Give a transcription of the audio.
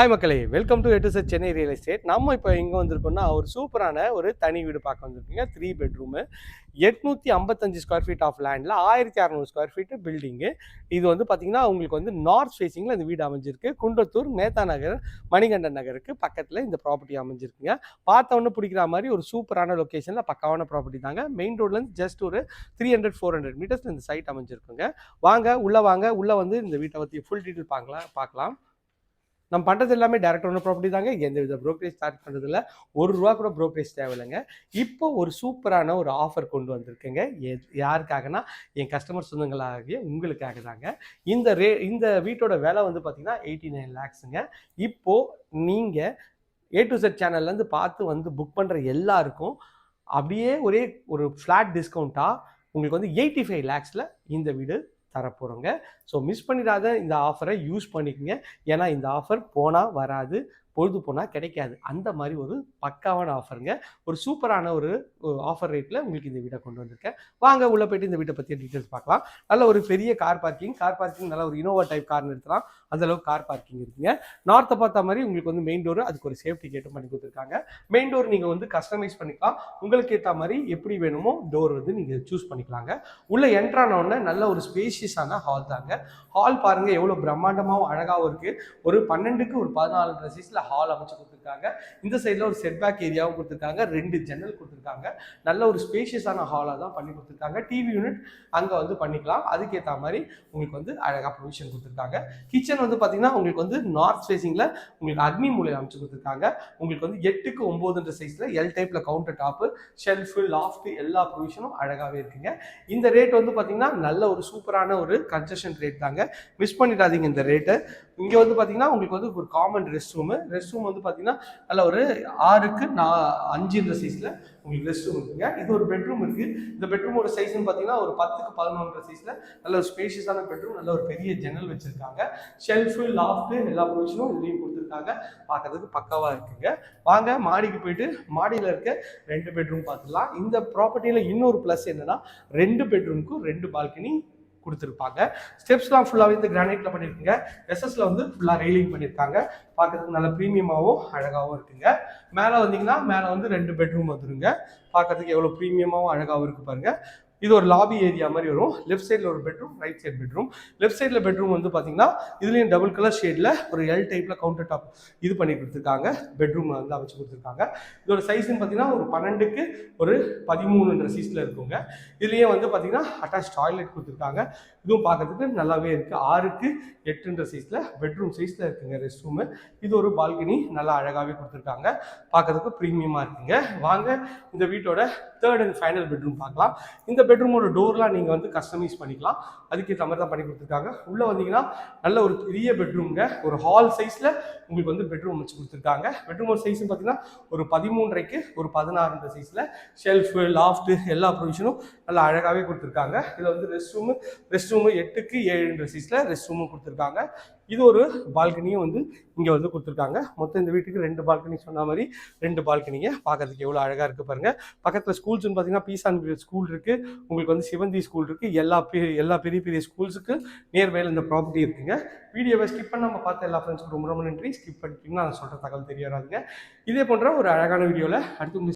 Hi மக்களே welcome to எட்டு set Chennai real estate நம்ம இப்போ எங்கே வந்திருக்கோம்னா ஒரு சூப்பரான ஒரு தனி வீடு பார்க்க வந்திருக்கீங்க. த்ரீ பெட்ரூமு எட்நூற்றி ஐம்பத்தஞ்சு ஸ்கொயர் ஃபீட் ஆஃப் லேண்டில் ஆயிரத்தி அறநூறு ஸ்கொயர் ஃபீட்டு பில்டிங்கு இது வந்து பார்த்தீங்கன்னா உங்களுக்கு வந்து நார்த் ஃபேஸிங்கில் இந்த வீடு அமைஞ்சிருக்கு. குன்றத்தூர் மேத்தா நகர் மணிகண்டன் நகருக்கு பக்கத்தில் இந்த ப்ராப்பர்ட்டி அமைஞ்சிருக்குங்க. பார்த்தவொன்னு பிடிக்கிற மாதிரி ஒரு சூப்பரான லொக்கேஷனில் பக்காவான ப்ராப்பர்ட்டி தாங்க. மெயின் ரோட்லேருந்து ஜஸ்ட் ஒரு three hundred four hundred meters இந்த சைட் அமைஞ்சிருக்குங்க. வாங்க உள்ளே வாங்க உள்ளே வந்து இந்த வீட்டை பற்றி ஃபுல் டீட்டெயில் பார்க்கலாம் பார்க்கலாம். நம்ம பண்ணுறது எல்லாமே டேரக்ட் ஓனர் ப்ராப்பர்ட்டி தாங்க. எந்த வித ப்ரோக்கரேஜ் ஸ்டார்ட் பண்ணுறதில்ல ஒரு ரூபா கூட ப்ரோக்கரேஜ் தேவையில்லைங்க. இப்போ ஒரு சூப்பரான ஒரு ஆஃபர் கொண்டு வந்திருக்கேங்க. யாருக்காகனா? என் கஸ்டமர் சொந்தங்களாகிய உங்களுக்காக தாங்க. இந்த ரே இந்த வீட்டோட விலை வந்து பார்த்திங்கன்னா எயிட்டி நைன் லேக்ஸுங்க இப்போது நீங்கள் ஏ டு செட் சேனல்லேருந்து பார்த்து வந்து புக் பண்ணுற எல்லாருக்கும் அப்படியே ஒரே ஒரு ஃப்ளாட் டிஸ்கவுண்ட்டாக உங்களுக்கு வந்து எயிட்டி ஃபைவ் லேக்ஸில் இந்த வீடு தரப்போகிறோங்க ஸோ மிஸ் பண்ணிடாத இந்த ஆஃபரை யூஸ் பண்ணிக்கங்க. ஏன்னா இந்த ஆஃபர் போனால் வராது. பொழுது போனால் கிடைக்காது. அந்த மாதிரி ஒரு பக்காவான ஆஃபருங்க ஒரு சூப்பரான ஒரு ஆஃபர் ரேட்டில் உங்களுக்கு இந்த வீடை கொண்டு வந்திருக்கேன். வாங்க உள்ளே போயிட்டு இந்த வீட்டை பற்றிய டீட்டெயில்ஸ் பார்க்கலாம். நல்ல ஒரு பெரிய கார் பார்க்கிங் கார் பார்க்கிங் நல்ல ஒரு இனோவா டைப் கார் நிறுத்தலாம் அந்தளவுக்கு கார் பார்க்கிங் இருக்குங்க. நார்த்தை பார்த்தா மாதிரி உங்களுக்கு வந்து மெயின் டோர் அதுக்கு ஒரு சேஃப்டி கேட்டும் பண்ணி கொடுத்துருக்காங்க. மெயின் டோர் நீங்கள் வந்து கஸ்டமைஸ் பண்ணிக்கலாம். உங்களுக்கு ஏற்ற மாதிரி எப்படி வேணுமோ டோர் வந்து நீங்கள் சூஸ் பண்ணிக்கலாங்க. உள்ளே என்ட்ரானோடனே நல்ல ஒரு ஸ்பேஷியஸான ஹால் தாங்க. ஹால் பாருங்கள் எவ்வளோ பிரம்மாண்டமாகவும் அழகாகவும் இருக்குது ஒரு பன்னெண்டுக்கு ஒரு பதினாலு சைஸில் ஹால் அமைச்சு கொடுத்துருக்காங்க இந்த சைடில் ஒரு செட்பேக் ஏரியாவும் கொடுத்துருக்காங்க. ரெண்டு ஜன்னல் கொடுத்துருக்காங்க. நல்ல ஒரு ஸ்பேஷியஸான ஹாலாக தான் பண்ணி கொடுத்துருக்காங்க. டிவி யூனிட் அங்கே வந்து பண்ணிக்கலாம். அதுக்கேற்ற மாதிரி உங்களுக்கு வந்து அழகாக ப்ரொவிஷன் கொடுத்துருக்காங்க. கிச்சன் வந்து பார்த்தீங்கன்னா உங்களுக்கு வந்து நார்த் ஃபேஸிங்கில் உங்களுக்கு அக்னி மூலையில் அமைச்சு கொடுத்துருக்காங்க. உங்களுக்கு வந்து எட்டுக்கு ஒம்போதுன்ற சைஸில் எல் டைப்பில் கவுண்டர் டாப்பு ஷெல்ஃபு லாஃப்ட்டு எல்லா ப்ரொவிஷனும் அழகாகவே இருக்குங்க. இந்த ரேட் வந்து பார்த்தீங்கன்னா நல்ல ஒரு சூப்பரான ஒரு கன்செஷன் ரேட் தாங்க. மிஸ் பண்ணிடாதீங்க இந்த ரேட்டை இங்கே வந்து பார்த்தீங்கன்னா உங்களுக்கு வந்து ஒரு common rest room rest room வந்து பார்த்தீங்கன்னா நல்ல ஒரு ஆறுக்கு நான் அஞ்சுன்ற சைஸில் உங்களுக்கு ரெஸ்ட் ரூம் இருக்குங்க இது ஒரு பெட்ரூம் இருக்குது இந்த பெட்ரூமோட சைஸ்னு பார்த்தீங்கன்னா ஒரு பத்துக்கு பதினொன்று சைஸில் நல்ல ஒரு ஸ்பேஷியஸான பெட்ரூம் நல்ல ஒரு பெரிய ஜன்னல் வச்சுருக்காங்க. ஷெல்ஃபு லாஃப்ட்டு எல்லா ப்ரொவிஷனும் இதுலேயும் கொடுத்துருக்காங்க. பார்க்கறதுக்கு பக்காவாக இருக்குங்க. வாங்க மாடிக்கு போயிட்டு மாடியில் இருக்க ரெண்டு பெட்ரூம் பார்த்துக்கலாம் இந்த ப்ராப்பர்ட்டியில் இன்னொரு ப்ளஸ் என்னன்னா ரெண்டு பெட்ரூமுக்கும் ரெண்டு பால்கனி கொடுத்துருப்பாங்க. ஸ்டெப்ஸ்லாம் ஃபுல்லாகவே இந்த கிரானைட்டில் பண்ணியிருக்குங்க எஸ்எஸ்ல வந்து ஃபுல்லாக ரெயிலிங் பண்ணியிருக்காங்க பார்க்கறதுக்கு நல்ல ப்ரீமியமாகவும் அழகாகவும் இருக்குங்க. மேலே வந்தீங்கன்னா மேலே வந்து ரெண்டு பெட்ரூம் வந்துருங்க. பார்க்கறதுக்கு எவ்வளோ ப்ரீமியமாகவும் அழகாகவும் இருக்கு பாருங்க. இது ஒரு லாபி ஏரியா மாதிரி வரும். லெஃப்ட் சைடில் ஒரு bedroom right side bedroom left சைடில் பெட்ரூம் வந்து பார்த்தீங்கன்னா இதுலேயும் டபுள் கலர் ஷேடில் ஒரு எல் டைப்பில் கவுண்டர் டாப் இது பண்ணி கொடுத்துருக்காங்க. பெட்ரூம் வந்து அமைச்சு கொடுத்துருக்காங்க. இதோட சைஸ்ன்னு பார்த்தீங்கன்னா ஒரு பன்னெண்டுக்கு ஒரு பதிமூணுன்ற சீஸில் இருக்குங்க. இதுலேயே வந்து பார்த்தீங்கன்னா அட்டாச் டாய்லெட் கொடுத்துருக்காங்க. இதுவும் பார்க்கறதுக்கு நல்லாவே இருக்குது ஆறுக்கு எட்டுன்ற சைஸில் பெட்ரூம் சைஸில் இருக்குங்க ரெஸ்ட் ரூமு இது ஒரு பால்கனி நல்லா அழகாகவே கொடுத்துருக்காங்க. பார்க்கறதுக்கு ப்ரீமியமாக இருக்குங்க. வாங்க இந்த வீட்டோட தேர்ட் அண்ட் ஃபைனல் பெட்ரூம் பார்க்கலாம். இந்த பெட்ரூமோட டோர்லாம் நீங்கள் வந்து கஸ்டமைஸ் பண்ணிக்கலாம். அதுக்கேற்ற மாதிரி தான் பண்ணி கொடுத்துருக்காங்க. உள்ளே வந்தீங்கன்னா நல்ல ஒரு பெரிய பெட்ரூம்ங்க ஒரு ஹால் சைஸில் உங்களுக்கு வந்து பெட்ரூம் வச்சு கொடுத்துருக்காங்க. பெட்ரூமோட சைஸ்னு பார்த்தீங்கன்னா ஒரு பதிமூன்றரைக்கு ஒரு பதினாறுன்ற சைஸில் ஷெல்ஃபு லாஃப்ட்டு எல்லா ப்ரொவிஷனும் நல்லா அழகாகவே கொடுத்துருக்காங்க. இதில் வந்து ரெஸ்ட் ரூமு ரெஸ்ட் ரூமு எட்டுக்கு ஏழுன்ற சைஸில் ரெஸ்ட் ரூமும் கொடுத்துருக்காங்க. இது ஒரு பால்கனியும் வந்து இங்கே வந்து கொடுத்துருக்காங்க. மொத்தம் இந்த வீட்டுக்கு ரெண்டு பால்கனி சொன்ன மாதிரி ரெண்டு பால்கனிங்க பார்க்கறதுக்கு எவ்வளோ அழகாக இருக்குது பாருங்கள் பக்கத்தில் ஸ்கூல்ஸ்னு பார்த்தீங்கன்னா பீசான் ஸ்கூல் இருக்குது உங்களுக்கு வந்து சிவந்தி ஸ்கூல் இருக்குது எல்லா பெரிய எல்லா பெரிய பெரிய ஸ்கூல்ஸுக்கு நியர்பையில் இந்த ப்ராப்பர்ட்டி இருக்குங்க. வீடியோவை ஸ்கிப் பண்ணாமல் பார்த்த எல்லா ஃப்ரெண்ட்ஸ்க்கும் ரொம்ப ரொம்ப நன்றி. ஸ்கிப் பண்ணிட்டீங்கன்னா நான் சொல்கிற தகவல் தெரிய வராதுங்க. இதே போன்ற ஒரு அழகான வீடியோவில் அடுத்து